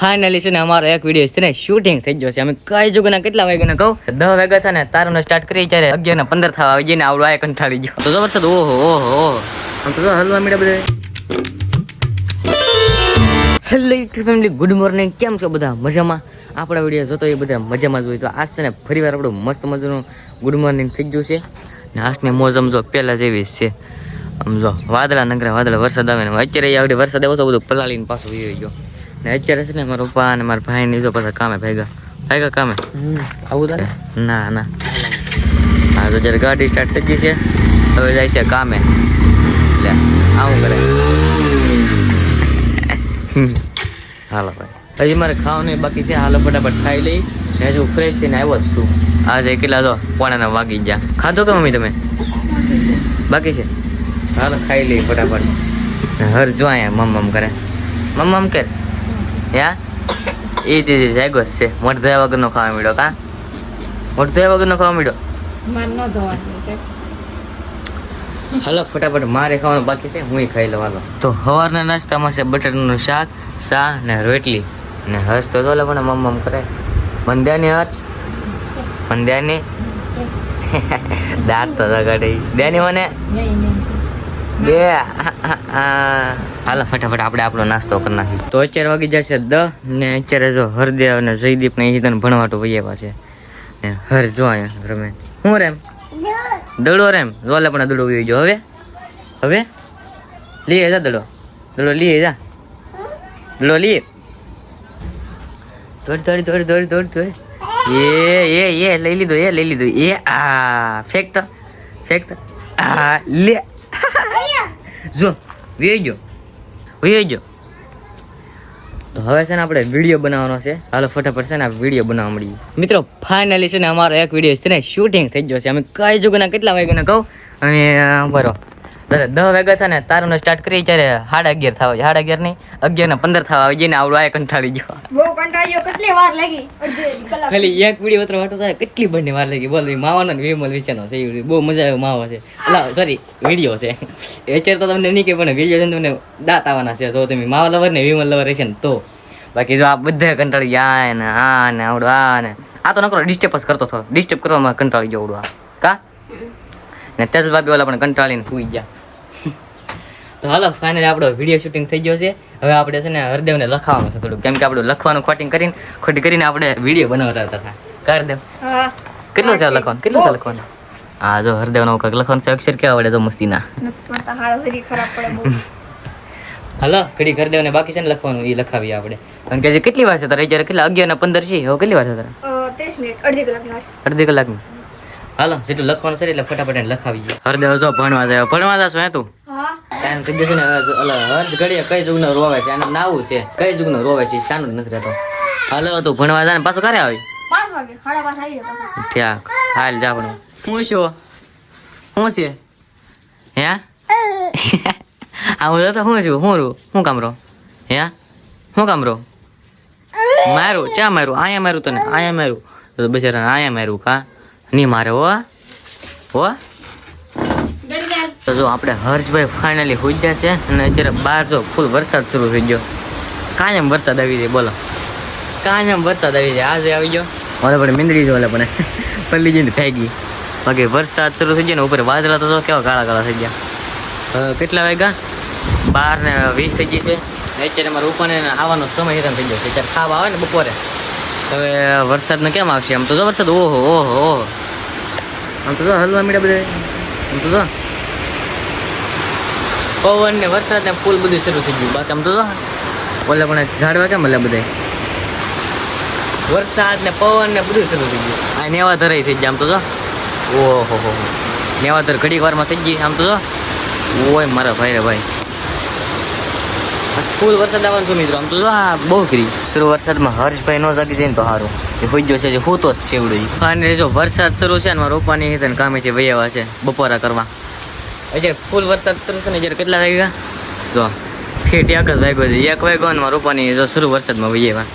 Finally છે ને અમારો એક વીડિયો છે ને શૂટિંગ થઈ ગયો છે. અમે કઈ જુગના કેટલા વાગ્યા કહું? દસ વાગ્યા થાય ને તારું સ્ટાર્ટ કરી ત્યારે અગિયાર ને પંદર થવા આવી જઈને આવડો આ કંટાળી ગયો. તો જબરસદ ઓહો ઓહો આમ તો હલવા મીડા બધા. Hello YouTube family good morning કેમ છો બધા? મજામાં? આપણા વીડિયો જોતો એ બધા મજામાં જ હોય. તો આજ છે ને ફરી વાર આપણું મસ્ત મજાનું ગુડ મોર્નિંગ થઈ ગયું છે. ને આજની મોજમ જો પહેલાં જેવી છે. આમ જો વાદળા નગરા, વાદળા વરસાદ આવે ને અત્યારે આવડે વરસાદ આવ્યો તો બધું પલાળીને પાછો વહી ગયો. ને અત્યારે છે ને મારા પપ્પા અને મારા ભાઈ ને જો પાછા કામે ભાગ્યા. ભાગ્યા કામે? આવું તારે? ના ના. હા તો જ્યારે ગાડી સ્ટાર્ટ થઈ ગઈ છે. હવે જાય છે કામે. એટલે આવું કરે. હાલો ભાઈ. હજી મારે ખાવાનું બાકી છે. હાલો ફટાફટ ખાઈ લઈ. ને હજુ ફ્રેશ થઈને આવ્યો જ છું. આજે કેટલા તો પોણાના વાગી ગયા. ખાધો કે મમ્મી તમે? બાકી છે. હાલો ખાઈ લઈ ફટાફટ. હર જો અહીંયા મમ મમ કરે. મમ મમ કે. યા એ જ જાગ્યો જ છે. મોટ ધોયા વગરનો ખાવા મળ્યો કા? મોટ ધોયા વગરનો ખાવા મળ્યો? હાલો ફટાફટ મારે ખાવાનું બાકી છે હું ખાઈ લઉં હાલો. તો સવારના નાસ્તામાં છે બટાટાનું શાક સા ને રોટલી. ને હર્ષ તો તોલે પણ મમ મમ કરે. મંદ્યાની હર્ષ? મંદ્યાની દાંત તો લગાડે. દેની મને? નહીં નહીં. બે. હાલો, ફટાફટ આપણે આપણો નાસ્તો કરી નાખી તો અત્યારે વાગી જશે દ ને અત્યારે જો હરદેવ ને જયદીપ ને એ તને ભણવાટું વૈયા છે. ને હર જો અહીંયા રમે. હું રેમ? દડો રેમ? જોલે પણ દડો વયો ગયો. હવે? હવે? લઈએ જા દડો. દડો લઈએ જા. દડો લઈએ દોડ દોડ દોડ દોડ દોડ દોડ. એ એ એ, લઈ લીધો, એ લઈ લીધો. એ આ ફેંક તો ફેંક આ, લે. જો, વેજો વેજો. તો હવે છે ને આપણે વીડિયો બનાવવાનો છે. હાલો, ફટાફટ છે ને આ વીડિયો બનાવવા મળીએ મિત્રો ફાઇનલી છે ને અમારો એક વીડિયો છે ને શૂટિંગ થઈ ગયો છે. અમે કઈ જગ્યાના કેટલા વાગ્યાના કહું? અને બરો. દસ વાગ્યા થાય ને તારું સ્ટાર્ટ કરી ત્યારે સાડા અગિયાર થવા સાડા અગિયાર નહીં અગિયાર ને પંદર થવા આવી જઈને આવડો આ કંટાળી ગયો. બહુ કંટાળ્યો. કેટલી વાર લાગી? ખાલી એક વીડિયો ઉતરવા વાટો થાય કેટલી બંને વાર લાગી? બોલ માવાનો ને વિમલ વિશેનો છે બહુ મજા આવ્યો માવો છે. એટલે સોરી વીડિયો છે. એ અત્યારે તો તમને નહીં કે પણ વીડિયો છે તમને દાંત આવવાના છે. જો તમે માવા લવર ને વિમલ લવર હશે ને તો. બાકી જો આ બધા કંટાળી ગયા ને આ ને આવડું આ ને. આ તો નકરો ડિસ્ટર્બ જ કરતો હતો. ડિસ્ટર્બ કરવામાં કંટાળી ગયો આવડું આ. કા? ને તેજ બાબી ઓલા પણ કંટાળીને સૂઈ ગયા. તો હાલો ફાઇનલી આપણો વીડિયો શૂટિંગ થઈ ગયો છે. હવે આપણે છે ને હરદેવને લખવાનું છે થોડું કેમ કે આપણું લખવાનું ખોટિંગ કરીને ખોટી કરીને આપણે વીડિયો બનાવતા હતા. હરદેવ? કેટલું છે લખવાનું? કેટલું છે લખવાનું? હા જો હરદેવનો કંઈક લખવાનું છે અક્ષર કેવા આવડે તો મસ્તીના. હાલ ઘડી હરદેવને બાકી છે ને લખવાનું એ લખાવીએ આપણે. કારણ કે કેટલી વાર છે તારે? અત્યારે કેટલા? અગિયાર ને પંદર છે. હવે કેટલી વાર છે તારે? ત્રીસ મિનિટ અડધી કલાકની અડધી કલાકની. હાલો જેટલું લખવાનું છે એટલે ફટાફટ લખાવી હરદેવ જો ભણવા જાય ભણવા જશો હે તું? એમ થઈ જશે ને હર્ષ ઘડીએ કઈ જુગનો રોવે છે એનું નાવું છે. કઈ જુગનો રોવે છે શાનું નથી રહેતો. હાલો તું ભણવા જાય પાછો ક્યારે આવી? પાંચ વાગે સાડા પાંચ આવી ગયા હાલ જા પણ હું શું? છે? હે? આવું તો હું છું હું રૂ હું કામ રહો? હે? હું કામ રહો? મારું ચા મારું આયા મારું તને આયા મારું. બચારા આયા મારું કા? નહીં મારે હો હો. તો જો આપણે હર્ષભાઈ ફાઇનલી હોઈ ગયા છે અને અત્યારે બહાર જો ફૂલ વરસાદ શરૂ થઈ ગયો. કાયમ વરસાદ આવી જાય, બોલો. કાયમ વરસાદ આવી જાય, આજે આવી ગયો. ઓલે પણ મીંદડી જો ઓલે પણ પલ્લી જઈને ફેંકી બાકી વરસાદ શરૂ થઈ ગયો ને ઉપર વાદળા તો કેવા કાળા કાળા થઈ ગયા. કેટલા વાગ્યા? બાર ને વીસ થઈ ગઈ છે. અત્યારે મારે ઉપર આવવાનો સમય હેરાન થઈ ગયો છે. અત્યારે ખાવા આવે ને બપોરે. હવે વરસાદને કેમ આવશે? આમ તો જો વરસાદ, ઓહો ઓહો ઓહો. આમ તો જો હલવા મીડા બધા. આમ તો જો. પવન ને વરસાદ ને ફૂલ બધું શરૂ થઈ ગયું. બાકી આમ તો ઓલે પણ ઝાડવા કેમ મળે બધા વરસાદ ને પવન ને બધું શરૂ થઈ ગયું. આ નેવાધર થઈ ગયા આમ તો જો. ઓહો હો નેવાધર ઘડીક વારમાં થઈ ગઈ આમ તો જો. ઓય મારા ભાઈ રે ભાઈ. ફૂલ વરસાદ આવવાનું છું મિત્રો. આમ તો જો આ બહુ કરી શરૂ વરસાદમાં હર્ષભાઈ નો જાગી જાય ને તો સારું એ હોઈ ગયો છે જે હોતો જ છે એવડું અને જો વરસાદ શરૂ છે ને મારા રોપાની હિતન કામેથી વૈયાવા છે બપોરા કરવા. હજી ફૂલ વરસાદ શરૂ છે ને જ્યારે કેટલા વાગ્યા? જો ફેટ એક જ વાગ્યો છે. એક વાગ્યો ને મારું પાણી જો શરૂ વરસાદમાં વૈયાવા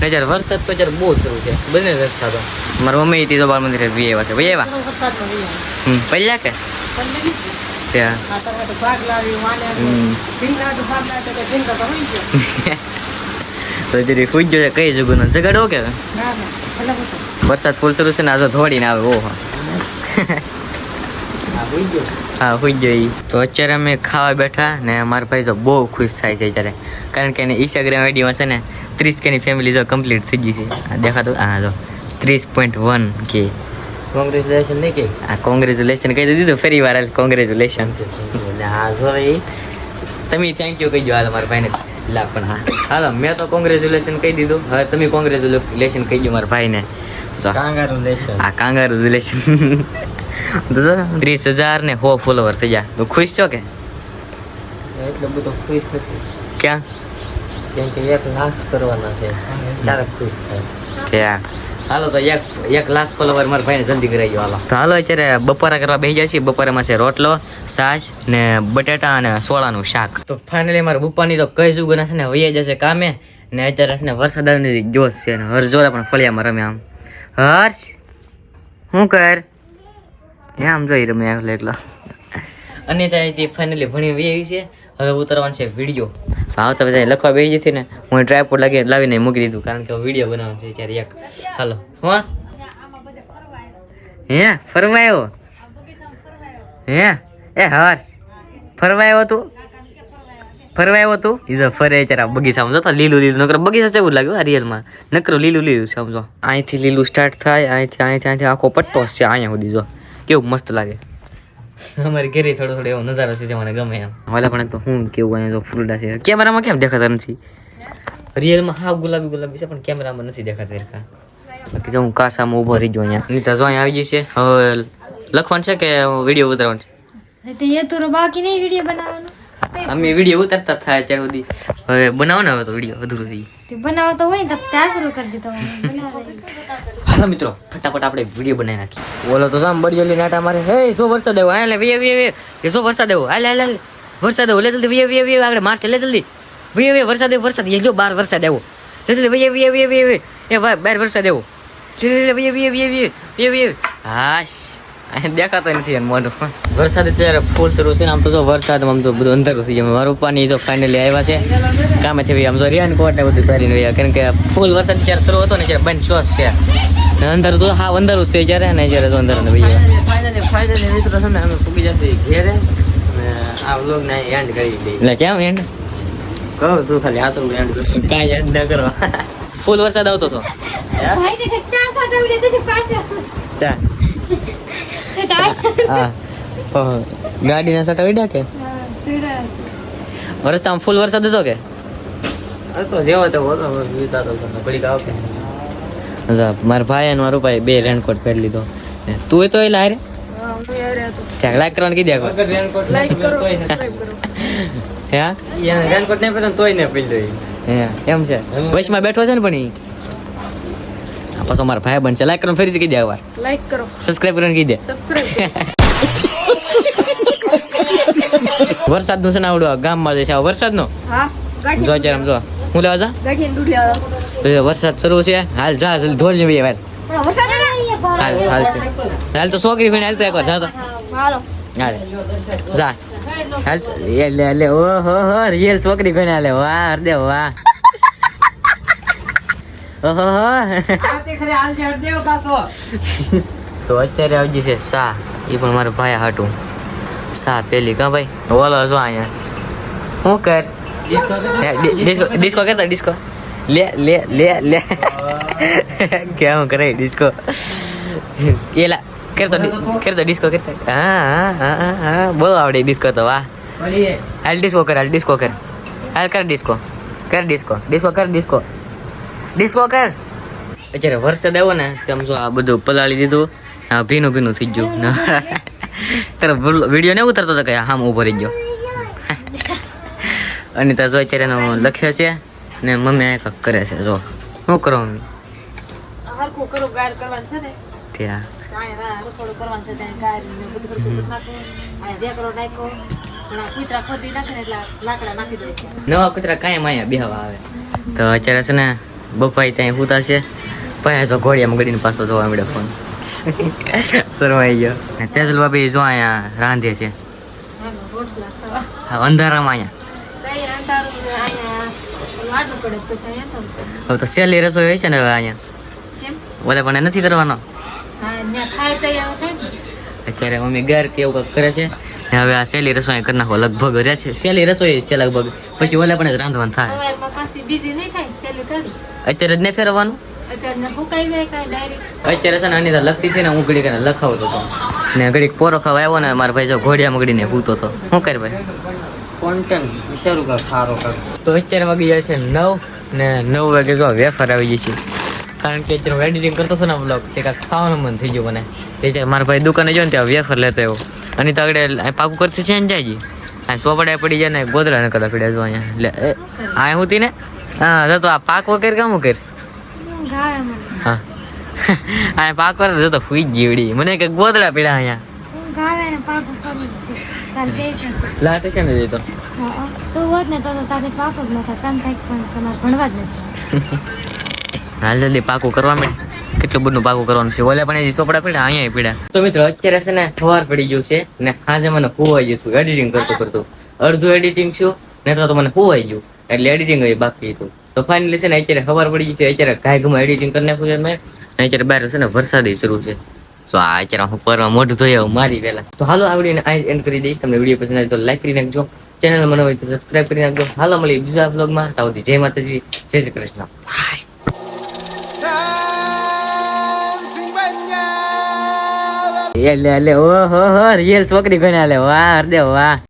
ને જ્યારે વરસાદ તો જ્યારે બહુ શરૂ છે. બંને નથી થતો. મારા મમ્મી હતી તો બાર મંદિરે વૈયાવા છે. વૈયાવા વરસાદમાં હમ પહેલા કે? તો જરી ખુશ જો કઈ જગુનો? જગાડો કે ના ના અલગ હતો વરસાદ ફૂલ શરૂ છે ને આ તો ધોડીને આવે ઓહો. હા હુઈ ગઈ. તો અત્યારે અમે ખાવા બેઠા ને મારા ભાઈ તો બહુ ખુશ થાય છે અત્યારે. કારણ કે એને ઇન્સ્ટાગ્રામ આઈડીમાં છે ને ત્રીસ કેની ફેમિલી જો કમ્પ્લીટ થઈ ગઈ છે. આ દેખાતું હા જો ત્રીસ પોઈન્ટ વન કે કોંગ્રેચ્યુલેશન નહીં કે? આ કોંગ્રેચ્યુલેશન કહી દીધું ફરી વાર કોંગ્રેચ્યુલેશન હા જો એ તમે થેન્ક યુ કહી દો હાલ મારા ભાઈને. લા પણ હા. હાલો મેં તો કોંગ્રેચ્યુલેશન કહી દીધું. હવે તમે કોંગ્રેચ્યુલેશન કહી દો મારા ભાઈને. કાંગારુલેશન આ કાંગારુલેશન ત્રીસ હજાર ને હો ફોલોવર થઈ ગયા. તું ખુશ છો કે? એટલો બધો ખુશ નથી. ક્યાં? કેમ કે એક લાખ કરવાના છે. ત્યારે ખુશ થાય. ત્યાં હાલો તો એક એક લાખ ફોલોવર મારા ભાઈને જલ્દી કરાવી ગયો હાલો. તો હાલો અત્યારે બપોરા કરવા બેસી જાય છે બપોરામાં છે રોટલો છાશ ને બટેટા અને સોળાનું શાક. તો ફાઇનલી મારા બપ્પાની તો કઈ જુગ છે ને વૈયા જશે કામે. ને અત્યારે છે ને વરસાદ જોશ છે ને હરજોરા પણ ફળિયામાં રમે આમ. હર્ષ શું કર? હે આમ જોઈ રમે એકલો એકલો. અને ત્યાંથી ફાઇનલી ભણી આવી છે. હવે ઉતરવાનો છે વીડિયો આવતા બધા લખવા બેસી જતી ને હું ટ્રાયપોડ લાગી લાવીને મૂકી દીધું કારણ કે વીડિયો બનાવવાનો છે ત્યારે એક. હાલો હું. હે ફરવા આવ્યો હે એ હર ફરવા આવ્યો તું? ફરવા આવ્યો તું? ઈઝ જો ફરે ત્યારે બગીચામાં જતો લીલું લીલું નકર બગીચા જેવું લાગ્યું રિયલમાં નકરો લીલું લીલું સમજો અહીંથી લીલું સ્ટાર્ટ થાય અહીંથી અહીંથી અહીંથી આખો પટ્ટો છે અહીંયા સુધી જો. કેવું મસ્ત લાગે? અમારી ઘેરે થોડો થોડો એવો નજારો છે જે મને ગમે એમ. વાલા પણ તો હું કેવું અહીંયા તો ફૂલડા છે કેમેરામાં કેમ દેખાતા નથી? રિયલમાં હા ગુલાબી ગુલાબી છે પણ કેમેરામાં નથી દેખાતા સરખા બાકી જો હું કાસામાં ઊભો રહી ગયો અહીંયા. નીતા જો અહીંયા આવી ગઈ છે. હવે લખવાનું છે કે વીડિયો ઉતારવાનું છે? તો એ તો બાકી નહીં વીડિયો બનાવવાનો. અમે વીડિયો ઉતારતા થાય ત્યાં સુધી. હવે બનાવો ને હવે તો વીડિયો અધૂરો થઈ બનાવો તો હોય ને તો ત્યાં શરૂ કરી દીધો બનાવે હાલો મિત્રો ફટાફટ આપણે વીડિયો બનાવી નાખીએ બોલો તો સામ બળિયોલી નાટા મારે હે જો વરસાદ આવ્યો હાલે વીએ વીએ એ જો વરસાદ આવ્યો હાલે હાલે હાલે વરસાદ આવ્યો લે જલ્દી વીએ વીએ વીએ આગળ માર લે જલ્દી વીએ વીએ વરસાદ આવ્યો વરસાદ એ જો બાર વરસાદ આવ્યો લે જલ્દી વીએ વીએ વીએ વીએ વીએ એ ભાઈ બાર વરસાદ આવ્યો લે લે વીએ વીએ વીએ વીએ વીએ વીએ હાશ દેખાતો નથી એનું મોઢું વરસાદ અત્યારે ફૂલ શરૂ છે આમ તો જો વરસાદ આમ તો બધું અંદર થઈ ગયું મારા પપ્પાની જો ફાઇનલી આવ્યા છે કામેથી ભાઈ આમ જો રિયાન કોટ ને બધું પહેરીને કારણ કે ફૂલ વરસાદ ત્યારે શરૂ હતો ને ત્યારે બંધ ચોસ છે ને અંધારું તો હા અંધારું છે જ્યારે ને જ્યારે તો અંધારું ને ભાઈ ફાઇનલી ફાઇનલી મિત્રો છે ને અમે પૂગી જશે ઘેરે અને આ વ્લોગ ને એન્ડ કરી દઈએ એટલે કેમ એન્ડ કહું છું ખાલી આ શું એન્ડ કરું કાંઈ એન્ડ ન કરો ફૂલ વરસાદ આવતો હતો ચા હા ઓહો. ગાડીના સટા ઉડ્યા કે રસ્તામાં ફૂલ વરસાદ હતો કે આ તો જેવો તેવો હતો બસ વિતા તો તમને ઘડીક આવશે અચ્છા, મારા ભાઈ અને મારું ભાઈ બે રેનકોટ પહેરી લીધો. તું તું તો એ લારે ત્યાં લાઈક કરવાનું કીધે રેનકોટ લાઈક કરો તોય ને. સબસ્ક્રાઇબ કરો. હે? હા? એને રેનકોટ નહીં ને તોય ને પહેરી હે એમ છે. વચમાં બેઠો છે ને પણ પાછો મારા ભાઈ બનશે. લાઈક કરવાનું ફરીથી કીધે એકવાર લાઈક કરો. સબસ્ક્રાઇબ કરવાનું કીધે. સબસ્ક્રાઇબ વરસાદનું છે ને આવડું ગામમાં જે છે આ વરસાદનો? હા જો ગાંઠી જો. હું લેવા જા? ગાંઠી દૂધ લેવા વરસાદ શરૂ છે. હાલ જા ધોળ વરસાદ આવે હાલ હાલ હાલ તો છોકરી ભાઈ હાલ તો એકવાર જા તો. હાલો. હાલ. જા. હાલ તો- એ લે લે ઓ હો રિયલ છોકરી ફેણ હાલે. વાહ હરદે વાહ. ઓહો તો અત્યારે આવી છે સા એ પણ મારા ભાઈ હાટું. સા પેલી કા ભાઈ? બોલો શું અહીંયા. શું કર? હે, ડિસ્કો ડિસ્કો કરતા ડિસ્કો લે લે લે લે કેમ કરે ડિસ્કો એલા કરતો કરતો ડિસ્કો કરતા હા હા હા હા હા બહુ આવડે ડિસ્કો તો વાહ હાલ ડિસ્કો કર હાલ ડિસ્કો કર હાલ કર ડિસ્કો કર ડિસ્કો ડિસ્કો કર ડિસ્કો ડિસ્કો કર અત્યારે વરસાદ આવ્યો ને તેમ જો આ બધું પલાળી દીધું આ ભીનું ભીનું થઈ ગયું તારે વીડિયો ને ઉતરતો હતો કે હું ઊભો રહી ગયો અને ત્યાં જો અત્યારે એનો લખ્યો છે ને મમ્મી આ કંઈક કરે છે જો. શું કરો મમ્મી? હરખું કરું ગાર કરવાનું છે ને? ત્યાં. રસોડું કરવાનું છે ત્યાં ગાર ને બધું હરખું કરી આ દેકરો નાખ્યો પણ આ કૂતરા ખોદી નાખે એટલે લાકડા નાખી દે છે. નવા કૂતરા કાંઈ અહીંયા બેહવા આવે. તો અત્યારે છે ને બપાઈ ત્યાં હુતા છે. પાયા જો ઘોડિયામાં ગડીને પાછો જોવા મળ્યો ફોન. શરમાઈ ગયો. તેજલ બાબી જો અહીંયા રાંધે છે. અંધારામાં અહીંયા. હવે તો સેલી રસોઈ હોય છે ને હવે અહીંયા? ઓલે પણ નથી કરવાનો? અત્યારે મમ્મી ગાર કે એવું કંઈક કરે છે ને હવે આ સહેલી રસોઈ કરી નાખો. લગભગ રહે છે. સહેલી રસોઈ છે લગભગ. પછી ઓલે પણ રાંધવાનું થાય. સેલી અત્યારે જ નહીં ફેરવવાનું? અત્યારે છે ને અનિતા લખતી છે ને હું ઘડી કરીને લખાવતો હતો. ને ઘડીક પોરો ખાવા આવ્યો ને મારા ભાઈ જો ઘોડિયા મગડીને હૂતો હતો. શું કરે ભાઈ? કોન્ટેન્ટ વિચારું કાંક સારો કર તો અત્યારે વાગી જાય છે નવ ને નવ વાગે જો વેફર આવી જશે. કારણ કે અત્યારે એડિટિંગ કરતો હતો ને બ્લોગ તે કાંઈક ખાવાનું મન થઈ ગયું મને. તે અત્યારે મારા ભાઈ દુકાને જો ને ત્યાં વેફર લેતો એવો અને તો આગળ પાકું કરતી છે ને જાય આ સોપડા પડી જાય ને ગોદરા ને કરતા પડ્યા જો અહીંયા. લે આ હું ને? હા તો આ પાક વગેરે કામ કર? હા. આ પાક વગર જતો હુઈ જીવડી. મને કે ગોદડા પડ્યા અહીંયા. લાટે છે ને જતો તો હોત ને તો તારે પાકો જ નતા તમ થાય પણ તમારે ભણવા જ નથી હાલ જલ્દી પાકું કરવા માંડ કેટલું બધું પાકું કરવાનું છે ઓલે પણ હજી ચોપડા પડ્યા અહીંયા પડ્યા તો મિત્રો અત્યારે છે ને સવાર પડી ગયું છે ને આજે મને હોવાઈ ગયું છું એડિટિંગ કરતું કરતું અડધું એડિટિંગ છું ને તો મને હોવાઈ ગયું એટલે એડિટિંગ બાકી હતું તો ફાઇનલી છે ને અત્યારે સવાર પડી ગઈ છે અત્યારે ઘાય ગમે એડિટિંગ કરી નાખ્યું છે મેં અત્યારે બહાર છે ને વરસાદ શરૂ છે તો આ અત્યારે હું પરમાં મોઢું ધોઈ મારી પહેલા. તો હાલો, આ વિડીયોને આ એન્ડ કરી દઈશ તમને વીડિયો પસંદ આવે તો લાઈક કરી નાખજો. ચેનલ મને હોય તો સબસ્ક્રાઇબ કરી નાખજો. હાલો, મળીએ બીજા બ્લોગમાં તાવ જય માતાજી, જય શ્રી કૃષ્ણ. બાય લે લે ઓહો, હો રિયલ છોકરી ગણ્યા લે. વાહ, હરદેવ, વાહ.